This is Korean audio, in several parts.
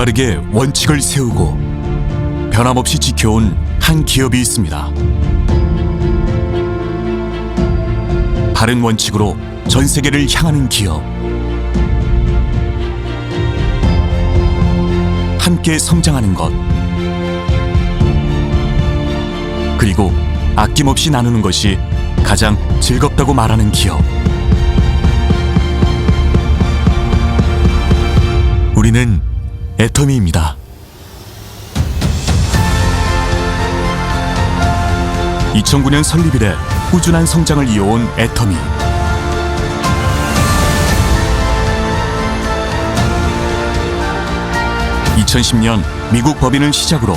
올바르게 원칙을 세우고 변함없이 지켜온 한 기업이 있습니다. 바른 원칙으로 전 세계를 향하는 기업. 함께 성장하는 것. 그리고 아낌없이 나누는 것이 가장 즐겁다고 말하는 기업. 우리는 애터미입니다. 2009년 설립 이래 꾸준한 성장을 이어온 애터미. (2010년) 미국 법인을 시작으로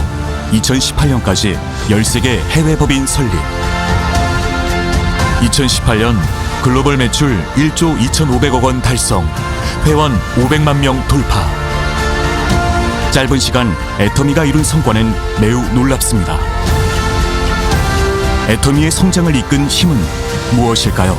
(2018년까지) (13개) 해외 법인 설립 2018년 글로벌 매출 1조 2,500억 원 달성, 회원 500만 명 돌파. 짧은 시간 애터미가 이룬 성과는 매우 놀랍습니다. 애터미의 성장을 이끈 힘은 무엇일까요?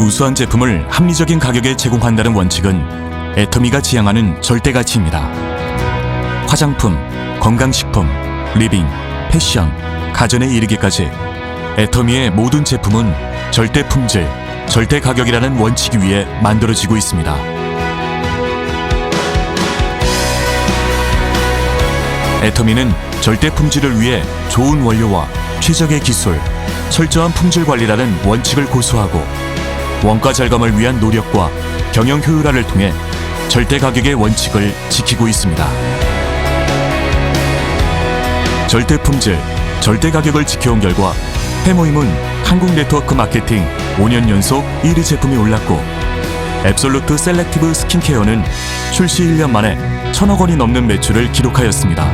우수한 제품을 합리적인 가격에 제공한다는 원칙은 애터미가 지향하는 절대 가치입니다. 화장품, 건강식품, 리빙, 패션, 가전에 이르기까지 애터미의 모든 제품은 절대 품질, 절대 가격이라는 원칙 위에 만들어지고 있습니다. 애터미는 절대 품질을 위해 좋은 원료와 최적의 기술, 철저한 품질 관리라는 원칙을 고수하고 원가 절감을 위한 노력과 경영 효율화를 통해 절대 가격의 원칙을 지키고 있습니다. 절대 품질, 절대 가격을 지켜온 결과 해모임은 한국 네트워크 마케팅 5년 연속 1위 제품이 올랐고 앱솔루트 셀렉티브 스킨케어는 출시 1년 만에 천억 원이 넘는 매출을 기록하였습니다.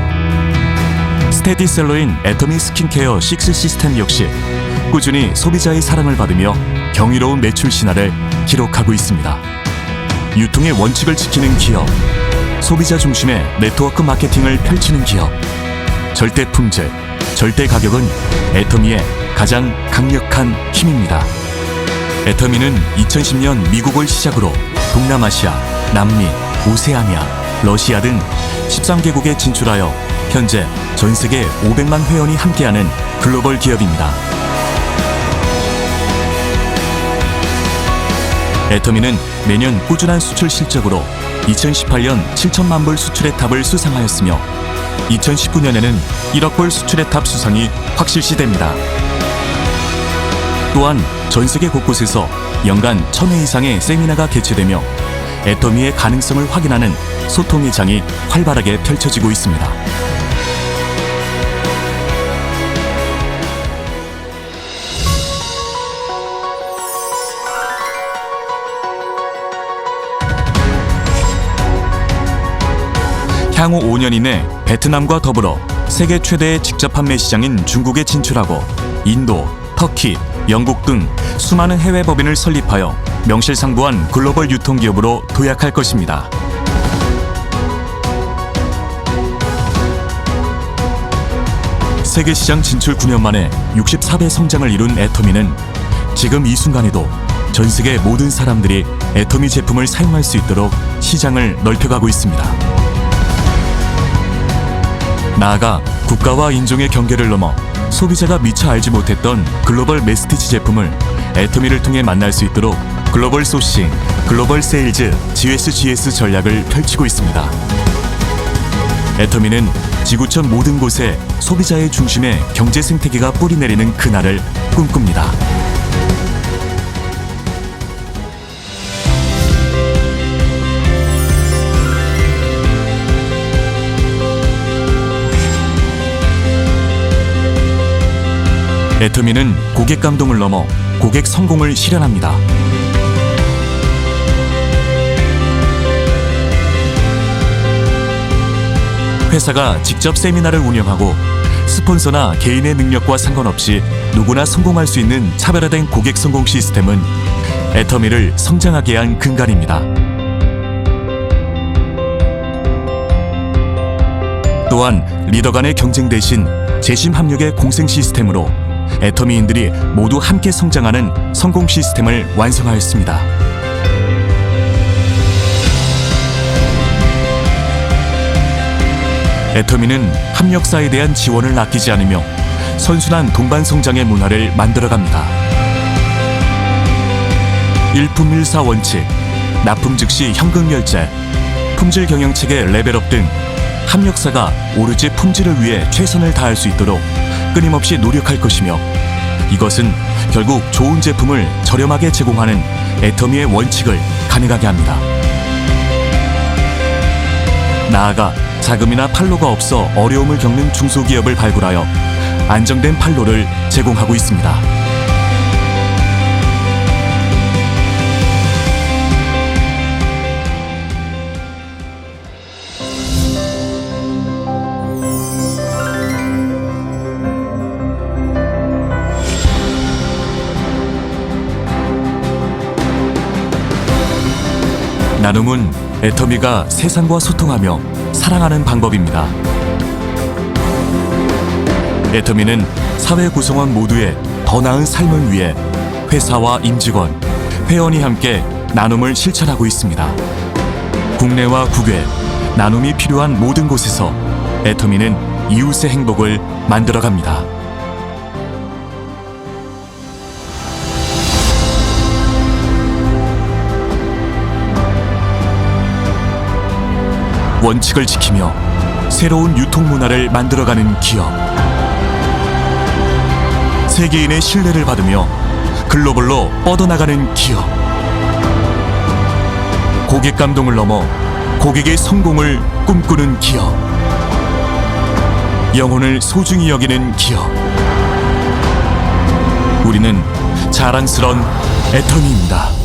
스테디셀러인 애터미 스킨케어 6 시스템 역시 꾸준히 소비자의 사랑을 받으며 경이로운 매출 신화를 기록하고 있습니다. 유통의 원칙을 지키는 기업, 소비자 중심의 네트워크 마케팅을 펼치는 기업, 절대 품질, 절대 가격은 애터미의 가장 강력한 힘입니다. 애터미는 2010년 미국을 시작으로 동남아시아, 남미, 오세아니아, 러시아 등 13개국에 진출하여 현재 전 세계 500만 회원이 함께하는 글로벌 기업입니다. 애터미는 매년 꾸준한 수출 실적으로 2018년 7천만 불 수출의 탑을 수상하였으며 2019년에는 1억 불 수출의 탑 수상이 확실시됩니다. 또한 전 세계 곳곳에서 연간 1000회 이상의 세미나가 개최되며 애터미의 가능성을 확인하는 소통의 장이 활발하게 펼쳐지고 있습니다. 향후 5년 이내 베트남과 더불어 세계 최대의 직접 판매 시장인 중국에 진출하고 인도, 터키, 영국 등 수많은 해외 법인을 설립하여 명실상부한 글로벌 유통기업으로 도약할 것입니다. 세계 시장 진출 9년 만에 64배 성장을 이룬 애터미는 지금 이 순간에도 전 세계 모든 사람들이 애터미 제품을 사용할 수 있도록 시장을 넓혀가고 있습니다. 나아가 국가와 인종의 경계를 넘어 소비자가 미처 알지 못했던 글로벌 메스티지 제품을 애터미를 통해 만날 수 있도록 글로벌 소싱, 글로벌 세일즈, GSGS 전략을 펼치고 있습니다. 애터미는 지구촌 모든 곳에 소비자의 중심에 경제 생태계가 뿌리내리는 그날을 꿈꿉니다. 애터미는 고객 감동을 넘어 고객 성공을 실현합니다. 회사가 직접 세미나를 운영하고 스폰서나 개인의 능력과 상관없이 누구나 성공할 수 있는 차별화된 고객 성공 시스템은 애터미를 성장하게 한 근간입니다. 또한 리더 간의 경쟁 대신 재심 합력의 공생 시스템으로 애터미인들이 모두 함께 성장하는 성공 시스템을 완성하였습니다. 애터미는 합력사에 대한 지원을 아끼지 않으며 선순환 동반 성장의 문화를 만들어갑니다. 일품일사 원칙, 납품 즉시 현금 결제, 품질 경영 체계 레벨업 등 합력사가 오로지 품질을 위해 최선을 다할 수 있도록 끊임없이 노력할 것이며 이것은 결국 좋은 제품을 저렴하게 제공하는 애터미의 원칙을 가능하게 합니다. 나아가 자금이나 판로가 없어 어려움을 겪는 중소기업을 발굴하여 안정된 판로를 제공하고 있습니다. 나눔은 애터미가 세상과 소통하며 사랑하는 방법입니다. 애터미는 사회 구성원 모두의 더 나은 삶을 위해 회사와 임직원, 회원이 함께 나눔을 실천하고 있습니다. 국내와 국외, 나눔이 필요한 모든 곳에서 애터미는 이웃의 행복을 만들어갑니다. 원칙을 지키며 새로운 유통 문화를 만들어가는 기업. 세계인의 신뢰를 받으며 글로벌로 뻗어나가는 기업. 고객 감동을 넘어 고객의 성공을 꿈꾸는 기업. 영혼을 소중히 여기는 기업. 우리는 자랑스런 애터미입니다.